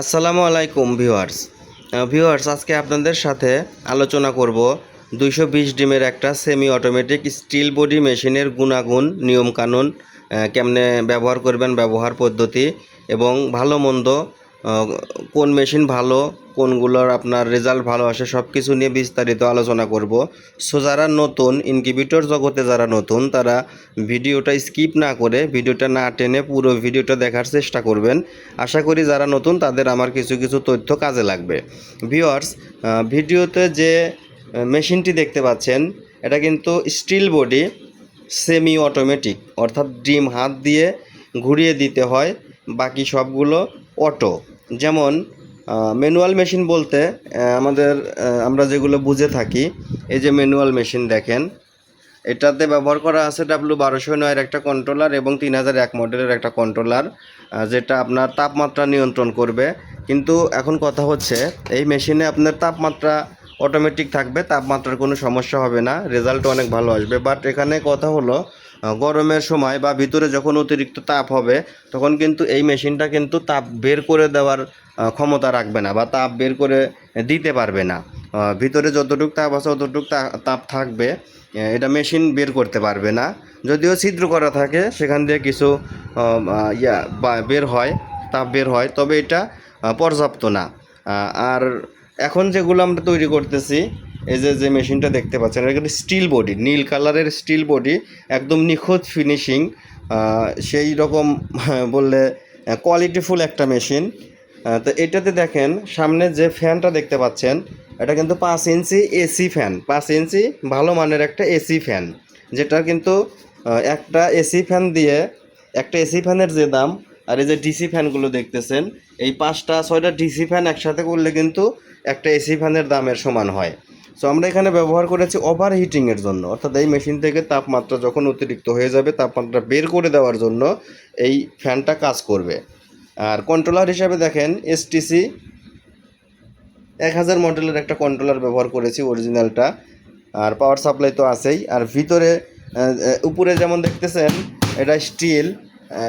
আসসালামু আলাইকুম viewers. Viewers, আজকে আপনাদের সাথে আলোচনা করব দুইশো বিশ ডিমের একটা সেমি অটোমেটিক স্টিল বডি মেশিনের গুণাগুণ, নিয়মকানুন কেমনে ব্যবহার করবেন, ব্যবহার পদ্ধতি এবং ভালো মন্দ কোন মেশিন ভালো, কোনগুলোর আপনার রেজাল্ট ভালো আসে সব কিছু নিয়ে বিস্তারিত আলোচনা করব। সো যারা নতুন ইনকিউবেটর জগতে যারা নতুন, তারা ভিডিওটা স্কিপ না করে ভিডিওটা না টেনে পুরো ভিডিওটা দেখার চেষ্টা করবেন। আশা করি যারা নতুন, তাদের আমার কিছু কিছু তথ্য কাজে লাগবে। ভিওয়ার্স ভিডিওতে যে মেশিনটি দেখতে পাচ্ছেন, এটা কিন্তু স্টিল বডি সেমি অটোমেটিক অর্থাৎ ডিম হাত দিয়ে ঘুরিয়ে দিতে হয়, বাকি সবগুলো অটো যেমন ম্যানুয়াল মেশিন বলতে আমাদের আমরা যেগুলো বুঝে থাকি, এই যে ম্যানুয়াল মেশিন দেখেন, এটাতে ব্যবহার করা আছে ডাব্লু বারোশো নয়ের একটা কন্ট্রোলার এবং তিন হাজার এক মডেলের একটা কন্ট্রোলার যেটা আপনার তাপমাত্রা নিয়ন্ত্রণ করবে। কিন্তু এখন কথা হচ্ছে, এই মেশিনে আপনার তাপমাত্রা অটোমেটিক থাকবে, তাপমাত্রার কোনো সমস্যা হবে না রেজাল্ট অনেক ভালো আসবে। বাট এখানে কথা হলো গরমের সময় বা ভিতরে যখন অতিরিক্ত তাপ হবে, তখন কিন্তু এই মেশিনটা কিন্তু তাপ বের করে দেওয়ার ক্ষমতা রাখবে না বা তাপ বের করে দিতে পারবে না। ভিতরে যতটুকু তাপ আছে ততটুকু তাপ থাকবে এটা মেশিন বের করতে পারবে না। যদিও ছিদ্র করা থাকে, সেখান দিয়ে কিছু ইয়া বের হয়, তাপ বের হয়, তবে এটা পর্যাপ্ত না। আর এখন যেগুলো আমরা তৈরি করতেছি এই যে যে মেশিনটা দেখতে পাচ্ছেন, এটা কিন্তু স্টিল বডি নীল কালারের স্টিল বডি একদম নিখুঁত ফিনিশিং সেই রকম বললে কোয়ালিটিফুল একটা মেশিন তো এটাতে দেখেন, সামনে যে ফ্যানটা দেখতে পাচ্ছেন, এটা কিন্তু পাঁচ ইঞ্চি এসি ফ্যান পাঁচ ইঞ্চি ভালো মানের একটা এসি ফ্যান যেটা কিন্তু একটা এসি ফ্যান দিয়ে, একটা এসি ফ্যানের যে দাম, আর এই যে ডিসি ফ্যানগুলো দেখতেছেন, এই পাঁচটা, ছয়টা ডিসি ফ্যান একসাথে করলে কিন্তু একটা এসি ফ্যানের দামের সমান হয়। সো আমরা এখানে ব্যবহার করেছি ওভার হিটিংয়ের জন্য। অর্থাৎ এই মেশিন থেকে তাপমাত্রা যখন অতিরিক্ত হয়ে যাবে, তাপমাত্রা বের করে দেওয়ার জন্য এই ফ্যানটা কাজ করবে। আর কন্ট্রোলার হিসাবে দেখেন এসটিসি এক হাজার মডেলের একটা কন্ট্রোলার ব্যবহার করেছি অরিজিনালটা আর পাওয়ার সাপ্লাই তো আছেই। আর ভিতরে উপরে যেমন দেখতেছেন, এটা স্টিল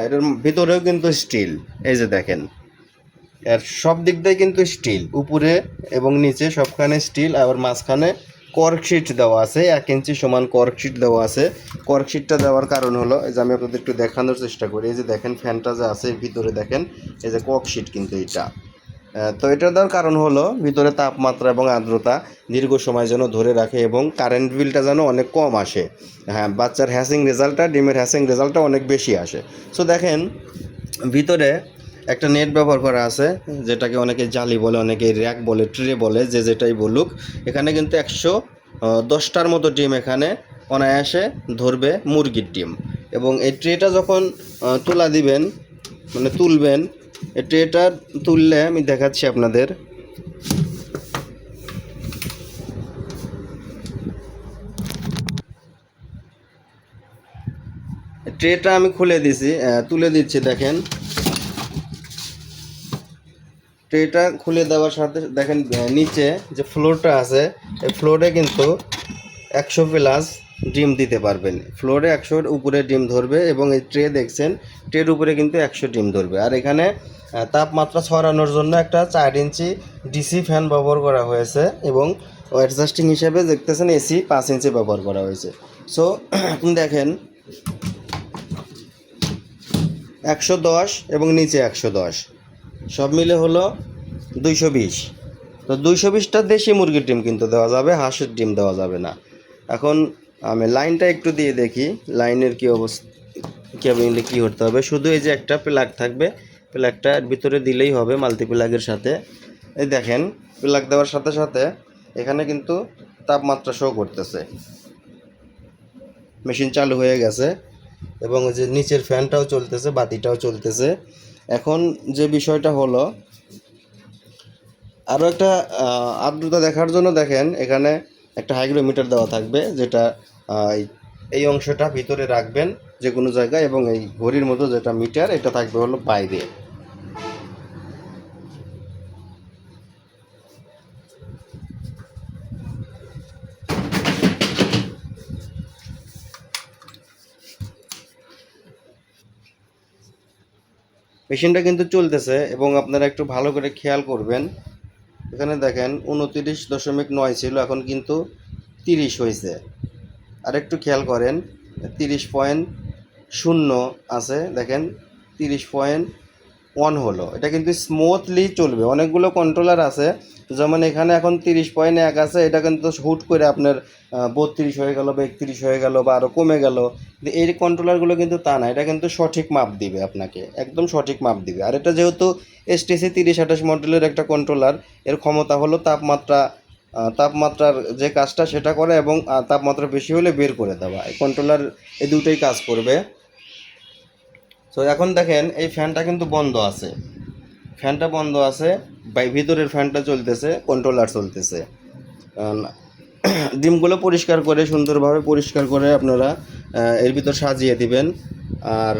এটার ভিতরেও কিন্তু স্টিল এই যে দেখেন। এর সব দিক দিয়ে কিন্তু স্টিল উপরে এবং নিচে সবখানে স্টিল আবার মাঝখানে কর্কশিট দেওয়া আছে, এক ইঞ্চি সমান কর্কশিট দেওয়া আছে। কর্কশিটটা দেওয়ার কারণ হলো, এই যে আমি আপনাদের একটু দেখানোর চেষ্টা করি, এই যে দেখেন ফ্যানটা যে আছে, ভিতরে দেখেন, এই যে কর্ক শিট কিন্তু এটা। তো এটা দেওয়ার কারণ হলো, ভিতরে তাপমাত্রা এবং আর্দ্রতা দীর্ঘ সময় যেন ধরে রাখে এবং কারেন্ট বিলটা যেন অনেক কম আসে। হ্যাঁ বাচ্চার হ্যাসিং রেজাল্টটা ডিমের হ্যাসিং রেজাল্টটা অনেক বেশি আসে। সো দেখেন, ভিতরে একটা নেট ব্যবহার করা আছে, যেটাকে অনেকে জালি বলে, অনেকে র্যাক বলে ট্রে বলে, যে যেটাই বলুক। এখানে কিন্তু একশো দশটার মতো ডিম এখানে অনায়াসে ধরবে মুরগির ডিম। এবং এই ট্রেটা যখন তুলা দিবেন মানে তুলবেন, এই ট্রেটা তুললে আমি দেখাচ্ছি আপনাদের। ট্রেটা আমি খুলে দিছি তুলে দিচ্ছি, দেখেন। ট্রেটা খুলে দেওয়ার সাথে দেখেন নিচে যে ফ্লোরটা আছে, এই ফ্লোরে কিন্তু একশো প্লাস ডিম দিতে পারবেন। ফ্লোরে একশোর উপরে ডিম ধরবে এবং এই ট্রে দেখছেন ট্রের উপরে কিন্তু একশো ডিম ধরবে। আর এখানে তাপমাত্রা ছড়ানোর জন্য একটা চার ইঞ্চি ডিসি ফ্যান ব্যবহার করা হয়েছে এবং অ্যাডজাস্টিং হিসেবে দেখতেছেন এসি পাঁচ ইঞ্চি ব্যবহার করা হয়েছে। সো আপনি দেখেন, একশো দশ এবং নিচে একশো দশ। সব মিলে হলো দুইশো বিশ। তো দুইশো বিশটা দেশি মুরগির ডিম কিন্তু দেওয়া যাবে, হাঁসের ডিম দেওয়া যাবে না। এখন আমি লাইনটা একটু দিয়ে দেখি, লাইনের কী অবস্থা কেবিনে কী করতে হবে। শুধু এই যে একটা প্লাগ থাকবে প্লাগটা ভিতরে দিলেই হবে মাল্টি প্লাগের সাথে। এই দেখেন প্লাগ দেওয়ার সাথে সাথে এখানে কিন্তু তাপমাত্রা শো করতেছে। মেশিন চালু হয়ে গেছে এবং যে নিচের ফ্যানটাও চলতেছে, বাতিটাও চলতেছে। এখন যে বিষয়টা হলো আরও একটা আর্দ্রতা দেখার জন্য দেখেন, এখানে একটা হাইগ্রোমিটার দেওয়া থাকবে, যেটা এই অংশটা ভিতরে রাখবেন যে কোনো জায়গায় এবং এই ঘড়ির মতো যেটা মিটার, এটা থাকবে হলো বাইরে মেশিনটা কিন্তু চলতেছে এবং আপনারা একটু ভালো করে খেয়াল করবেন। এখানে দেখেন উনতিরিশ দশমিক নয় ছিল, এখন কিন্তু তিরিশ হয়েছে। আর একটু খেয়াল করেন, তিরিশ পয়েন্ট শূন্য আছে, দেখেন তিরিশ পয়েন্ট ওয়ান হলো। এটা কিন্তু স্মুথলি চলবে। অনেকগুলো কন্ট্রোলার আছে যেমন এখানে এখন তিরিশ পয়েন্ট এক আছে, এটা কিন্তু হুট করে আপনার বত্রিশ হয়ে গেল বা একত্রিশ হয়ে গেল বা আরও কমে গেল এই কন্ট্রোলারগুলো কিন্তু তা না, এটা কিন্তু সঠিক মাপ দিবে আপনাকে, একদম সঠিক মাপ দিবে। আর এটা যেহেতু এসটিসি তিরিশ আঠাশ মডেলের একটা কন্ট্রোলার এর ক্ষমতা হলো তাপমাত্রা তাপমাত্রার যে কাজটা সেটা করে এবং তাপমাত্রা বেশি হলে বের করে দেওয়া। এই কন্ট্রোলার এই দুটোই কাজ করবে। তো এখন দেখেন, এই ফ্যানটা কিন্তু বন্ধ আছে। ফ্যানটা বন্ধ আছে ভিতরের ফ্যানটা চলতেছে কন্ট্রোলার চলতেছে। ডিমগুলো পরিষ্কার করে, সুন্দরভাবে পরিষ্কার করে আপনারা এর ভিতর সাজিয়ে দিবেন। আর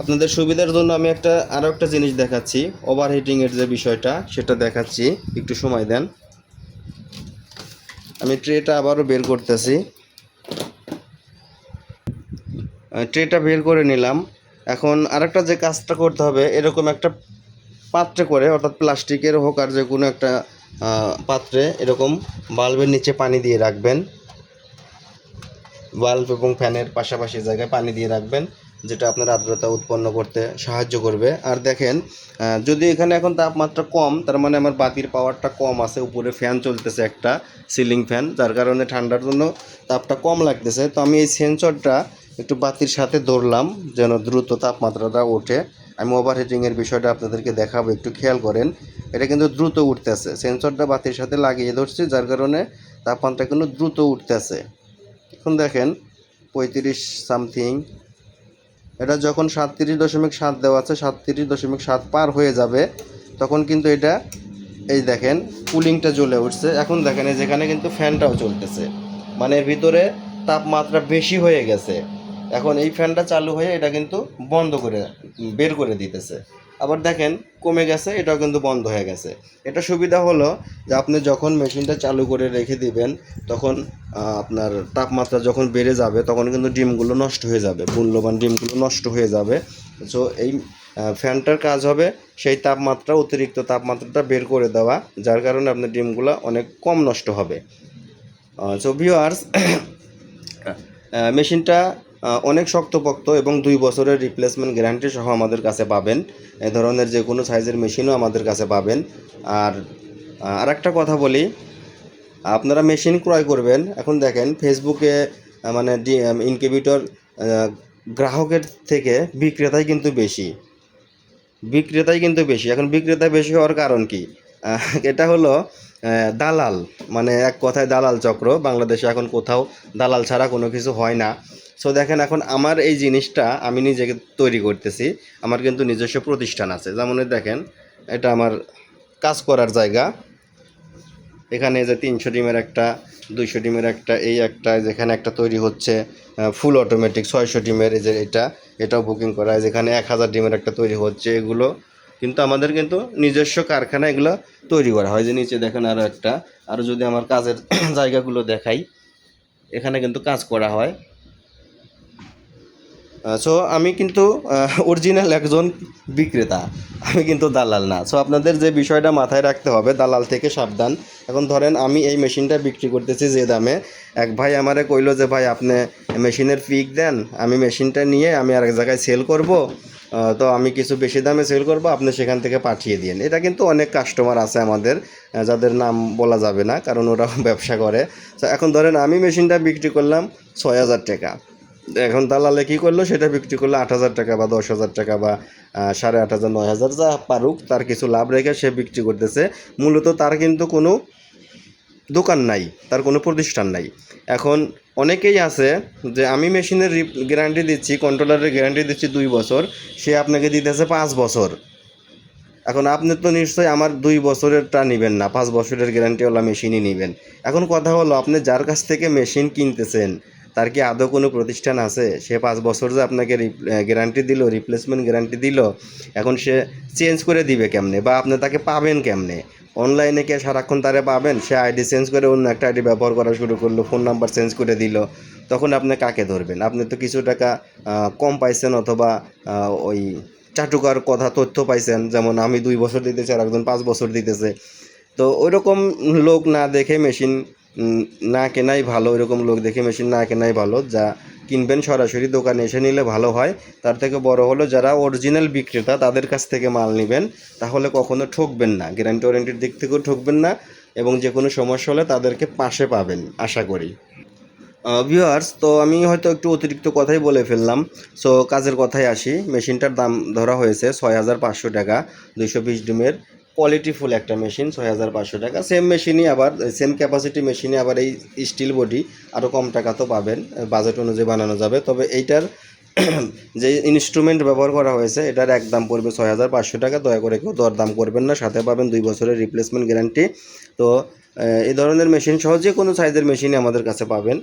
আপনাদের সুবিধার জন্য আমি একটা আরও একটা জিনিস দেখাচ্ছি ওভারহিটিংয়ের যে বিষয়টা, সেটা দেখাচ্ছি, একটু সময় দেন। আমি ট্রেটা আবারও বের করতেছি। ট্রেটা বের করে নিলাম। এখন আরেকটা যে কাজটা করতে হবে, এরকম একটা পাত্রে করে, অর্থাৎ প্লাস্টিকের হোক আর যে কোনো একটা পাত্রে এরকম বাল্বের নিচে পানি দিয়ে রাখবেন। বাল্ব এবং ফ্যানের পাশাপাশি জায়গায় পানি দিয়ে রাখবেন, যেটা আপনার আর্দ্রতা উৎপন্ন করতে সাহায্য করবে। আর দেখেন যদি এখানে এখন তাপমাত্রা কম, তার মানে আমার বাতির পাওয়ারটা কম আছে, উপরে ফ্যান চলতেছে একটা, সিলিং ফ্যান, যার কারণে ঠান্ডার জন্য তাপটা কম লাগতেছে। তো আমি এই সেন্সরটা একটু বাতির সাথে ধরলাম, যেন দ্রুত তাপমাত্রাটা ওঠে। আমি ওভারহিটিংয়ের বিষয়টা আপনাদেরকে দেখাবো, একটু খেয়াল করেন। এটা কিন্তু দ্রুত উঠতেছে। সেন্সরটা বাতির সাথে লাগিয়ে ধরছি, যার কারণে তাপমাত্রা কিন্তু দ্রুত উঠতেছে। এখন দেখেন, পঁয়ত্রিশ সামথিং এটা যখন সাতত্রিশ দশমিক সাত দেওয়া আছে সাতত্রিশ দশমিক সাত পার হয়ে যাবে, তখন কিন্তু এটা, এই দেখেন কুলিংটা জ্বলে উঠছে। এখন দেখেন, এই যেখানে কিন্তু ফ্যানটাও চলতেছে। মানে এর ভিতরে তাপমাত্রা বেশি হয়ে গেছে। এখন এই ফ্যানটা চালু হয়ে এটা কিন্তু বন্ধ করে বের করে দিতেছে। আবার দেখেন, কমে গেছে, এটাও কিন্তু বন্ধ হয়ে গেছে। এটা সুবিধা হলো যে আপনি যখন মেশিনটা চালু করে রেখে দিবেন, তখন আপনার তাপমাত্রা যখন বেড়ে যাবে, তখন কিন্তু ডিমগুলো নষ্ট হয়ে যাবে, মূল্যবান ডিমগুলো নষ্ট হয়ে যাবে। সো এই ফ্যানটার কাজ হবে সেই তাপমাত্রা, অতিরিক্ত তাপমাত্রাটা বের করে দেওয়া, যার কারণে আপনার ডিমগুলো অনেক কম নষ্ট হবে। সো ভিওয়ার্স মেশিনটা অনেক শক্তপোক্ত এবং দুই বছরের রিপ্লেসমেন্ট গ্যারান্টি সহ আমাদের কাছে পাবেন। এ ধরনের যে কোনো সাইজের মেশিনও আমাদের কাছে পাবেন। আর আর একটা কথা বলি, আপনারা মেশিন ক্রয় করবেন। এখন দেখেন ফেসবুকে মানে ইনকিউবেটর গ্রাহকের থেকে বিক্রেতাই কিন্তু বেশি। বিক্রেতাই কিন্তু বেশি। এখন বিক্রেতা বেশি হওয়ার কারণ কি? এটা হলো দালাল। মানে এক কথায় দালাল চক্র। বাংলাদেশে এখন কোথাও দালাল ছাড়া কোনো কিছু হয় না। সো দেখেন এখন আমার এই জিনিসটা আমি নিজেকে তৈরি করতেছি। আমার কিন্তু নিজস্ব প্রতিষ্ঠান আছে। যেমন দেখেন, এটা আমার কাজ করার জায়গা। এখানে যে তিনশো ডিমের একটা, দুইশো ডিমের একটা, এই একটা যেখানে একটা তৈরি হচ্ছে ফুল অটোমেটিক ছয়শো ডিমের এই যে এটা, এটাও বুকিং করা। হয় যেখানে এক হাজার ডিমের একটা তৈরি হচ্ছে এগুলো। কিন্তু আমাদের কিন্তু নিজস্ব কারখানা এগুলো তৈরি করা হয়। যে নিচে দেখেন আরও একটা। আরও যদি আমার কাজের জায়গাগুলো দেখাই, এখানে কিন্তু কাজ করা হয়। সো আমি কিন্তু অরিজিনাল একজন বিক্রেতা। আমি কিন্তু দালাল না। সো আপনাদের যে বিষয়টা মাথায় রাখতে হবে, দালাল থেকে সাবধান। এখন ধরেন, আমি এই মেশিনটা বিক্রি করতেছি যে দামে। এক ভাই আমারে কইলো যে, ভাই, আপনি মেশিনের পিক দেন। আমি মেশিনটা নিয়ে আমি আরেক জায়গায় সেল করব। তো আমি কিছু বেশি দামে সেল করব, আপনি সেখান থেকে পাঠিয়ে দিন এটা কিন্তু অনেক কাস্টমার আছে আমাদের যাদের নাম বলা যাবে না, কারণ ওরা ব্যবসা করে। তো এখন ধরেন, আমি মেশিনটা বিক্রি করলাম ছয় হাজার টাকা। এখন দালালে কী করল? সেটা বিক্রি করল আট হাজার টাকা বা দশ হাজার টাকা বা সাড়ে আট হাজার, নয় হাজার, যা পারুক, তার কিছু লাভ রেখে সে বিক্রি করতেছে। মূলত তার কিন্তু কোনো দোকান নাই, তার কোনো প্রতিষ্ঠান নাই। এখন অনেকেই আছে যে আমি মেশিনের গ্যারান্টি দিচ্ছি, কন্ট্রোলারের গ্যারান্টি দিচ্ছি দুই বছর, সে আপনাকে দিতেছে পাঁচ বছর। এখন আপনি তো নিশ্চয়ই আমার দুই বছরেরটা নেবেন না, পাঁচ বছরের গ্যারান্টিওয়ালা মেশিনই নেবেন। এখন কথা হলো, আপনি যার কাছ থেকে মেশিন কিনতেছেন তার কি আদৌ কোনো প্রতিষ্ঠান আছে? সে পাঁচ বছর যে আপনাকে গ্যারান্টি দিল রিপ্লেসমেন্ট গ্যারান্টি দিল, এখন সে চেঞ্জ করে দিবে কেমনে? বা আপনি তাকে পাবেন কেমনে? অনলাইনে কে সারাক্ষণ তারে পাবেন? সে আইডি চেঞ্জ করে অন্য একটা আইডি ব্যবহার করা শুরু করল ফোন নাম্বার চেঞ্জ করে দিল। তখন আপনি কাকে ধরবেন? আপনি তো কিছু টাকা কম পাইছেন অথবা ওই চাটুকার কথা তথ্য পাইছেন, যেমন আমি দুই বছর দিতেছি আর একজন পাঁচ বছর দিতেছে। তো ওই রকম লোক না দেখে মেশিন না কেনাই ভালো, এরকম লোক দেখে মেশিন না কেনাই ভালো, যা কিনবেন সরাসরি দোকানে এসে নিলে ভালো হয়। তার থেকে বড় হলো যারা অরিজিনাল বিক্রেতা, তাদের কাছ থেকে মাল নেবেন, তাহলে কখনো ঠকবেন না। গ্যারান্টি ওয়ারেন্টির দিক থেকেও ঠকবেন না এবং যে কোনো সমস্যা হলে তাদেরকে পাশে পাবেন, আশা করি। ভিউয়ার্স তো আমি হয়তো একটু অতিরিক্ত কথাই বলে ফেললাম। সো কাজের কথায় আসি। মেশিনটার দাম ধরা হয়েছে ছয় হাজার পাঁচশো টাকা, দুইশো বিশ ডিমের। কোয়ালিটিফুল একটা মেশিন ছয় হাজার পাঁচশো টাকা। সেম মেশিনই আবার সেম ক্যাপাসিটি মেশিনে আবার এই স্টিল বডি আরও কম টাকা তো পাবেন বাজেট অনুযায়ী বানানো যাবে। তবে এইটার যে ইনস্ট্রুমেন্ট ব্যবহার করা হয়েছে, এটার এক দাম পড়বে ছয় হাজার পাঁচশো টাকা। দয়া করে কেউ দর দাম করবেন না, সাথে পাবেন দুই বছরের রিপ্লেসমেন্ট গ্যারান্টি তো এই ধরনের মেশিন সহ যে কোনো সাইজের মেশিনই আমাদের কাছে পাবেন।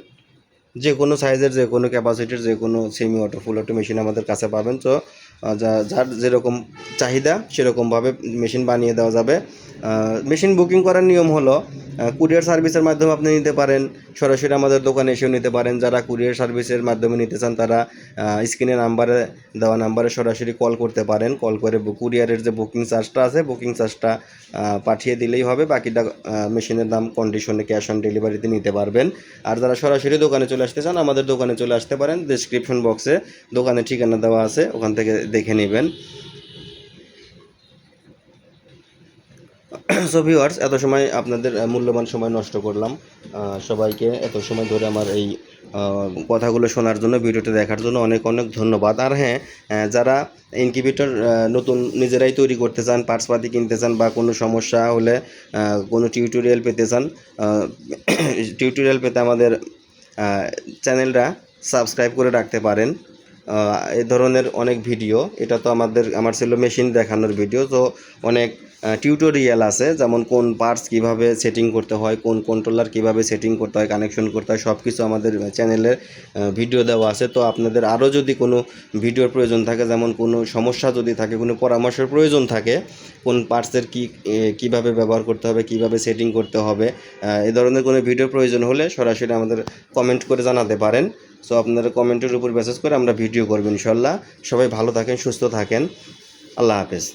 যে কোনো সাইজের যে কোনো ক্যাপাসিটির যে কোনো semi auto full auto machine আমাদের কাছে পাবেন। তো যার যেরকম চাহিদা, সেরকমভাবে মেশিন বানিয়ে দেওয়া যাবে। মেশিন বুকিং করার নিয়ম হলো কুরিয়ার সার্ভিসের মাধ্যমে আপনি নিতে পারেন। সরাসরি আমাদের দোকানে এসেও নিতে পারেন। যারা কুরিয়ার সার্ভিসের মাধ্যমে নিতে চান, তারা স্ক্রিনে নাম্বারে দেওয়া নাম্বারে সরাসরি কল করতে পারেন। কল করে কুরিয়ারের যে বুকিং চার্জটা আছে বুকিং চার্জটা পাঠিয়ে দিলেই হবে। বাকিটা মেশিনের দাম কন্ডিশনে ক্যাশ অন ডেলিভারিতে নিতে পারবেন। আর যারা সরাসরি দোকানে চলে আসতে চান, আমাদের দোকানে চলে আসতে পারেন। ডিসক্রিপশন বক্সে দোকানে ঠিকানা দেওয়া আছে, ওখান থেকে দেখে নেবেন। সো ভিউয়ার্স এত সময় আপনাদের মূল্যবান সময় নষ্ট করলাম। সবাইকে এত সময় ধরে আমার এই কথাগুলো শোনার জন্য, ভিডিওটি দেখার জন্য অনেক অনেক ধন্যবাদ। আর হ্যাঁ যারা ইনকিউবেটর নতুন নিজেরাই তৈরি করতে চান পার্টসপাতি কিনতে চান বা কোনো সমস্যা হলে কোনো টিউটোরিয়াল পেতে চান টিউটোরিয়াল পেতে আমাদের চ্যানেলটা সাবস্ক্রাইব করে রাখতে পারেন। এ ধরনের অনেক ভিডিও। এটা তো আমাদের, আমার ছিল মেশিন দেখানোর ভিডিও, তো অনেক টিউটোরিয়াল আছে, যেমন কোন পার্টস কীভাবে সেটিং করতে হয়, কোন কন্ট্রোলার কীভাবে সেটিং করতে হয় কানেকশন করতে হয় সব কিছু আমাদের চ্যানেলে ভিডিও দেওয়া আছে। তো আপনাদের আরও যদি কোনো ভিডিওর প্রয়োজন থাকে, যেমন কোনো সমস্যা যদি থাকে, কোনো পরামর্শের প্রয়োজন থাকে, কোন পার্টসের কি কীভাবে ব্যবহার করতে হবে, কীভাবে সেটিং করতে হবে এ ধরনের কোনো ভিডিও প্রয়োজন হলে সরাসরি আমাদের কমেন্ট করে জানাতে পারেন। সো আপনারা কমেন্টের উপর মেসেজ করে আমরা ভিডিও করব ইনশাল্লাহ। সবাই ভালো থাকেন, সুস্থ থাকেন। আল্লাহ হাফেজ।